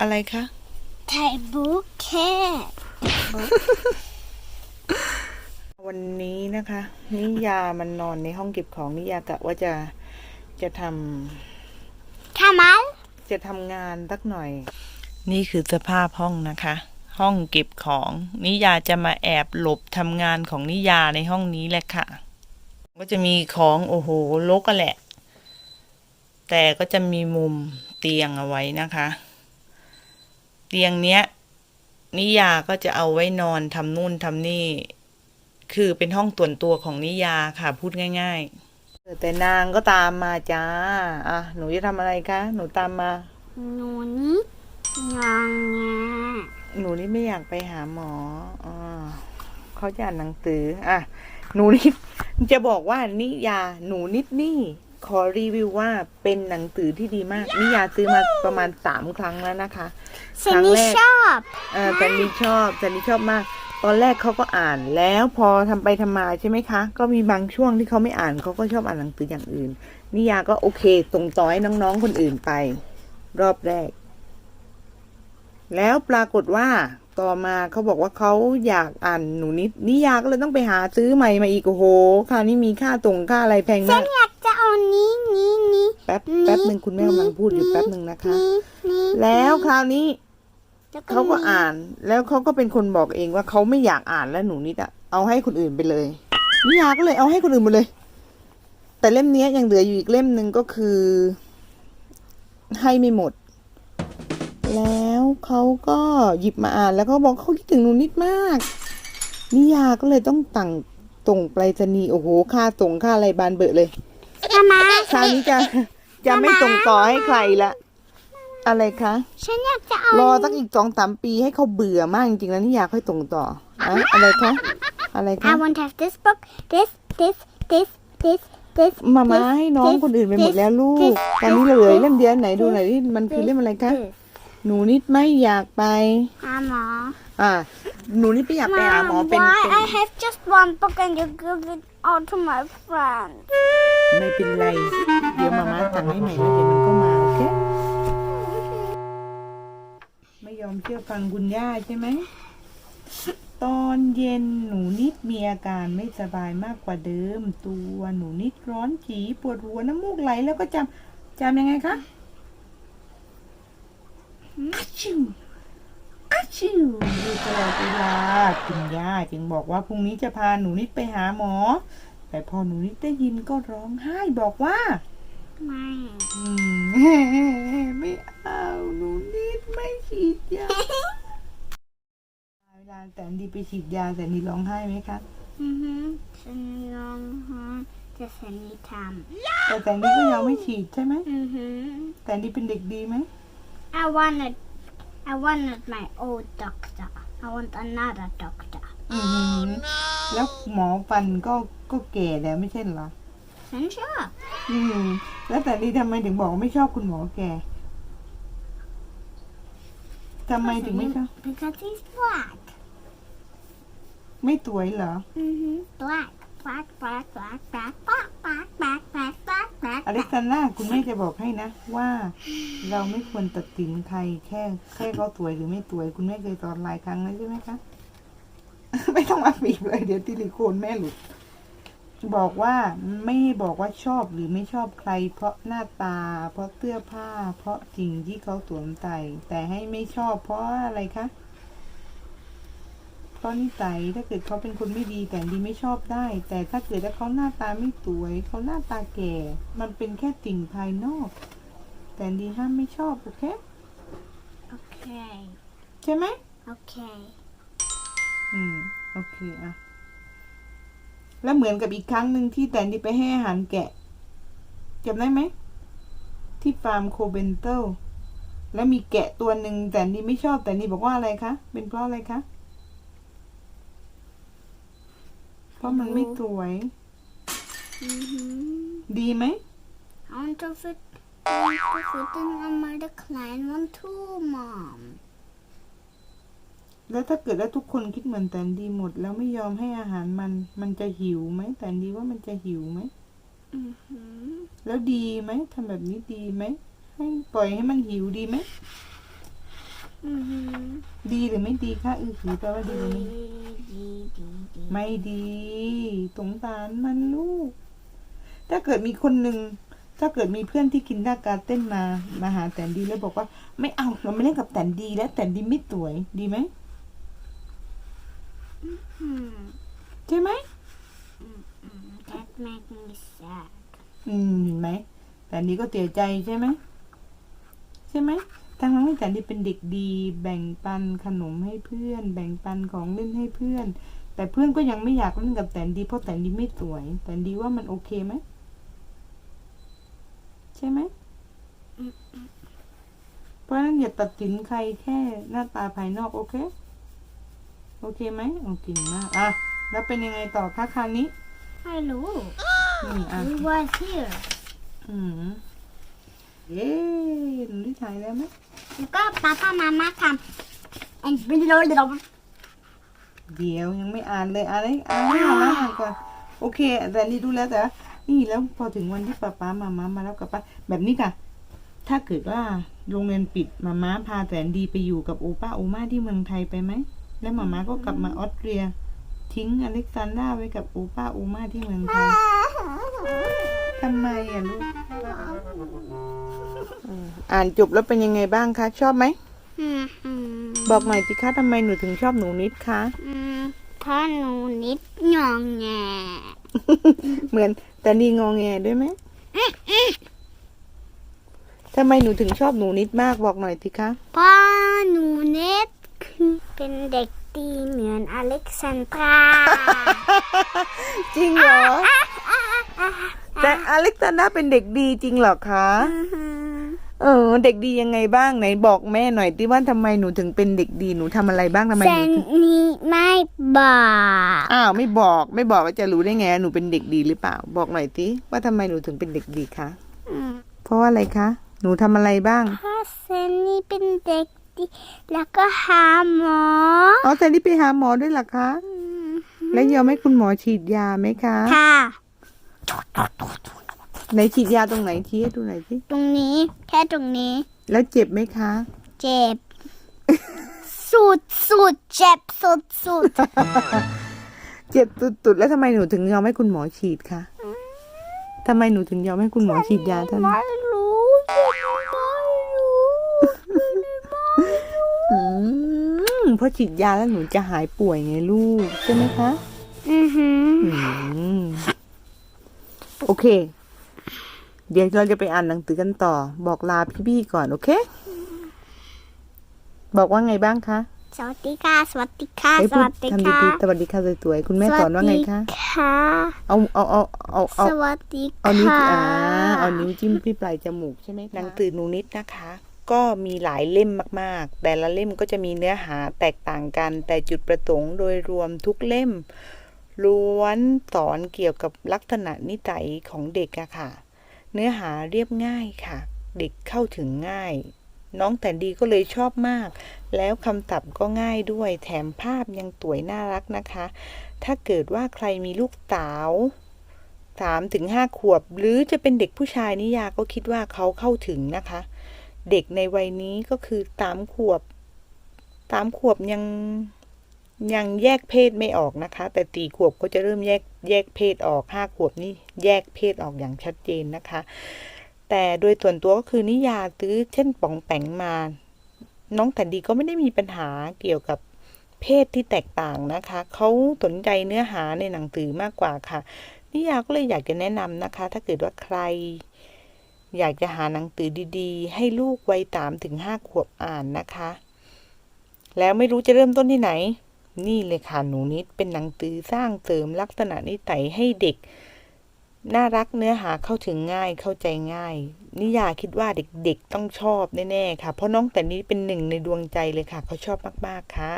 อะไรคะถ่ายบุ๊กแค่วันนี้นะคะ นิยามันนอนในห้องเก็บของนิยากะว่าจะจะททำไมำจะทำงานสักหน่อย นี่คือสภาพห้องนะคะ ห้องเก็บของ นิยาจะมาแอบหลบทำงานของนิยาในห้องนี้แหละค่ะ ก็จะมีของโอ้โหลกกันแหละ แต่ก็จะมีมุมเตียงเอาไว้นะคะ เตียงเนี้ย นิยาก็จะเอาไว้นอนทำนู่นทำนี่ คือเป็นห้องส่วนตัวของนิยาค่ะ พูดง่าย ๆ แต่นางก็ตามมาจ้า อะ หนูจะทำอะไรคะ หนูตามมา หนูนี่งองแงหนูนี่ไม่อยากไปหาหมออ่าเขาจะอ่านหนังสือ อะ หนูนิดจะบอกว่านิยา หนูนิดนี่ ขอรีวิวว่าเป็นหนังสือที่ดีมากนิยาซื้อมาประมาณสามครั้งแล้วนะคะฉันนี่ชอบเออแต่นี่ชอบแต่นี่ชอบมาก ตอนแรกเขาก็อ่านแล้วพอทำไปทำมาใช่ไหมคะ ก็มีบางช่วงที่เขาไม่อ่านเขาก็ชอบอ่านหนังสืออย่างอื่น นิยาก็โอเคส่งต่อให้น้องๆคนอื่นไป รอบแรก แล้วปรากฏว่าต่อมาเขาบอกว่าเขาอยากอ่านหนูนิดนิยาก็เลยต้องไปหาซื้อใหม่มาอีกโอ้โหคราวนี้มีค่าตรงค่าอะไรแพงฉัมานกอยากจะเอานี้นี้นี้แป๊บแป๊บหนึ่งคุณแม่กำลังพูดอยู่แป๊บหนึ่งนะคะนี้นี้แล้วคราวนี้แล้วเขาก็อ่านแล้วเขาก็เป็นคนบอกเองว่าเขาไม่อยากอ่านแล้วหนูนิดอะเอาให้คนอื่นไปเลยนิยาก็เลยเอาให้คนอื่นหมดเลย แต่เล่มเนี้ยยังเหลืออยู่อีกเล่มหนึ่งก็คือ ให้ไม่หมด แล้วเขาก็หยิบมาอ่านแล้วเขาบอกเขาคิดถึงหนูนิดมาก นิยาก็เลยต้องตั้งส่งไปรษณีย์โอ้โหค่าส่งค่าอะไรบานเบอะเลย ทำไมคราวนี้จะจะไม่ส่งต่อให้ใครละ อะไรคะฉันอยากจะเอารอตั้งอีกสองสามปีให้เขาเบื่อมากจริงๆแล้วนี่อยากให้ส่งต่ออะอะไรคะอะไรคะ I want to have this book this this this this this มามา this, ให้น้อง this, คนอื่นไปหมด this, แล้วลูก this, ตอนนี้เราเหลือเล่มเดียวไหนดูหน่อยที่มันคือเล่มอะไรคะ this หนูนิดไม่อยากไปหาหมออ่าหนูนิดไม่อยากไปหาหมอ Mom, เป็น why เป็น I have just one book and you give it all to my friend ไม่เป็นไร เดี๋ยวมาม่าสั่งให้ใหม่แล้วเดี๋ยวมันก็มาโอเค ไม่ยอมเชื่อฟังคุณย่าใช่ไหม ตอนเย็นหนูนิดมีอาการไม่สบายมากกว่าเดิม ตัวหนูนิดร้อนจีปวดหัวน้ำมูกไหลแล้วก็จำจำยังไงคะอาชิวอาชิวอยู่ตลอดเวลาคุณย่าจึงบอกว่าพรุ่งนี้จะพาหนูนิดไปหาหมอ แต่พอหนูนิดได้ยินก็ร้องไห้บอกว่า ไม่อืมไม่เอาหนูนิดไม่ฉีดยาเวลาแต่ดีไปฉีดยาแต่นี่ร้องไห้ไหมคะอือฮึฉันลองหาจะฉันนี่ทแต่แต่นี่ก็ยังไม่ฉีดใช่ไหมำอือฮึแต่นี่เป็นเด็กดีไหม I wanted I wanted my old doctor I want another doctor อือหือ แล้วหมอฟันก็ก็แก่แล้วไม่ใช่เหรอ ฉันชอบอืม แล้วแต่นี่ทำไมถึงบอกว่าไม่ชอบคุณหมอแก่ทำไมถึงไม่ชอบ because he's black ไม่สวยเหรออือฮึ black black black black black black black black black black black อเล็กซานดราคุณแม่จะบอกให้นะ ว่าเราไม่ควรตัดสินใครแค่แค่เขาสวยหรือไม่สวย คุณแม่เคยสอนหลายครั้งแล้วใช่ไหมคะ ไม่ต้องมาบีบเลย เดี๋ยวติลิโคนแม่หลุด บอกว่าไม่บอกว่าชอบหรือไม่ชอบใคร เพราะหน้าตา เพราะเสื้อผ้า เพราะสิ่งที่เขาสวมใส่แต่ให้ไม่ชอบเพราะอะไรคะเพราะนิสัยถ้าเกิดเขาเป็นคนไม่ดีแต่ดีไม่ชอบได้ แต่ถ้าเกิดว่าเขาหน้าตาไม่สวย เขาหน้าตาแก่ มันเป็นแค่สิ่งภายนอก แต่ดีห้ามไม่ชอบโอเค okay ใช่ไหม okay อืม โอเคอะแล้วเหมือนกับอีกครั้งหนึ่งที่แตนดีไปให้อาหารแกะจำได้ไหม ที่ฟาร์มโคเบนเตลแล้วมีแกะตัวหนึ่งแต่ดีไม่ชอบแต่ดีบอกว่าอะไรคะ เป็นเพราะอะไรคะ เพราะมันไม่สวยอือฮึดีไหม I want to fit I want to fit in another client one too mom แล้วถ้าเกิดว่าทุกคนคิดเหมือนแตนดีหมด แล้วไม่ยอมให้อาหารมัน มันจะหิวไหมแตนดีว่ามันจะหิวไหมอือฮึแล้วดีไหมทำแบบนี้ดีไหมให้ให้ปล่อยให้มันหิวดีไหม Mhm. ดีหรือไม่ดีคะอือหือแปลว่าดีหรือไม่ดี Di, di, di. ไม่ดีสงสารมันลูก ถ้าเกิดมีคนหนึ่งถ้าเกิดมีเพื่อนที่กินด้าการเต้นมามาหาแตนดีแล้วบอกว่า ไม่เอาเราไม่เล่นกับแตนดีแล้วแตนดีไม่สวยดีไหม Hmm. ใช่ไหม That makes me sad. อืมเห็นไหมแตนดีก็เสียใจใช่ไหมใช่ไหมทั้งนั้นที่แตนดีเป็นเด็กดี แบ่งปันขนมให้เพื่อน แบ่งปันของเล่นให้เพื่อน แต่เพื่อนก็ยังไม่อยากเล่นกับแตนดี เพราะแตนดีไม่สวย แตนดีว่ามันโอเคไหมใช่ไหมเพราะฉะนั้นอย่าตัดสินใครแค่หน้าตาภายนอกโอเค โอเคไหมโอเคมากอะแล้วเป็นยังไงต่อคะคราวนี้ Hello. อืมอะ We was here. อืมเย้หนูได้ถ่ายแล้วไหมแล้วก็ป้าป้ามามาทำ and below little เดี๋ยวยังไม่อ่านเลยอ่านเลยอ่านให้อ่านแล้วอ่านก่อน โอเค แต่นี่ดูแล้วแต่ว่านี่แล้วพอถึงวันที่ป้าป้ามามามาแล้วกับป้าแบบนี้ค่ะ ถ้าเกิดว่าโรงเรียนปิดมาม่าพาแสนดีไปอยู่กับโอป้าโอมาที่เมืองไทยไปไหม แล้วมาม่าก็กลับมาออสเตรีย ทิ้งอเล็กซานดราไว้กับโอป้าโอมาที่เมืองไทยทำไมอะลูกอืมอ่านจบแล้วเป็นยังไงบ้างคะชอบไหมบอกหน่อยสิคะทำไมหนูถึงชอบหนูนิดคะอืมเพราะหนูนิดงองแงเหมือนแต่นี่งองแงด้วยไหมทำไมหนูถึงชอบหนูนิดมากบอกหน่อยสิคะเพราะหนูนิดคือ เป็นเด็กดีเหมือนอเล็กซานดราจริงเหรอ แต่อเล็กซานดราเป็นเด็กดีจริงเหรอคะ เออ เด็กดียังไงบ้างไหนบอกแม่หน่อยที่ว่าทำไมหนูถึงเป็นเด็กดีหนูทำอะไรบ้างทำไมเซหนูนถึงนี้ไม่บอก อ้าวไม่บอกไม่บอกว่าจะรู้ได้ไงว่าหนูเป็นเด็กดีหรือเปล่า บอกหน่อยสิว่าทำไมหนูถึงเป็นเด็กดีคะอืมเพราะว่าอะไรคะ หนูทำอะไรบ้างเพราะเซนนี่เป็นเด็ก ดีแล้วก็หาหมออ๋อแต่นี่ไปหาหมอด้วยเหรอคะ แล้วยอมให้คุณหมอฉีดยาไหมคะ ค่ะไหนฉีดยาตรงไหนชี้ให้ดูหน่อยสิตรงนี้ แค่ตรงนี้ แล้วเจ็บไหมคะ เจ็บ สุดสุดเจ็บสุดสุดเจ็บตุดๆแล้วทำไมหนูถึงยอมให้คุณหมอฉีดคะทำไมหนูถึงยอมให้คุณหมอฉีดยาท่าน ไม่รู้ไม่รู้ อืม เพราะฉีดยาแล้วหนูจะหายป่วยไงลูก ใช่ไหมคะ อือหืออืมโอเค เดี๋ยวเราจะไปอ่านหนังสือกันต่อ บอกลาพี่ๆก่อน โอเค บอกว่าไงบ้างคะสวัสดีค่ะ สวัสดีค่ะให้สพูดวัสดีทำค่ะดีๆสวัสดีค่ะสวยๆคุณแม่สอนว่าไงคะสวัสดีค่ะเอาเอาเอาเอาเอาสวัสดีเอานิ้วค่ะอ่าเอานิ้วจิ้มที่ปลายจมูกใช่ไหมหนังสือหนูนิดนะคะ ก็มีหลายเล่มมากๆ แต่ละเล่มก็จะมีเนื้อหาแตกต่างกัน แต่จุดประสงค์โดยรวมทุกเล่มล้วนสอนเกี่ยวกับลักษณะนิสัยของเด็กอะค่ะ เนื้อหาเรียบง่ายค่ะ เด็กเข้าถึงง่าย น้องแต่ดีก็เลยชอบมาก แล้วคำศัพท์ก็ง่ายด้วย แถมภาพยังสวยน่ารักนะคะ ถ้าเกิดว่าใครมีลูกสาวสามถึงห้าขวบ หรือจะเป็นเด็กผู้ชายนิยาก็คิดว่าเขาเข้าถึงนะคะ เด็กในวัยนี้ก็คือสามขวบสามขวบยังยังแยกเพศไม่ออกนะคะ แต่ตีขวบก็จะเริ่มแยกแยกเพศออกห้าขวบนี่แยกเพศออกอย่างชัดเจนนะคะ แต่โดยส่วนตัวก็คือนิยาซื้อเช่นป๋องแปงมา น้องแต่ดีก็ไม่ได้มีปัญหาเกี่ยวกับเพศที่แตกต่างนะคะ เขาสนใจเนื้อหาในหนังสือมากกว่าค่ะ นิยาก็เลยอยากจะแนะนำนะคะ ถ้าเกิดว่าใคร อยากจะหาหนังสือดีๆ ให้ลูกวัยสามถึงห้าขวบอ่านนะคะ แล้วไม่รู้จะเริ่มต้นที่ไหน นี่เลยค่ะหนูนิดเป็นหนังสือสร้างเสริมลักษณะนิสัยให้เด็ก น่ารักเนื้อหาเข้าถึงง่ายเข้าใจง่าย นิยาคิดว่าเด็กๆต้องชอบแน่ๆค่ะ เพราะน้องแต่นี้เป็นหนึ่งในดวงใจเลยค่ะเขาชอบมากๆค่ะ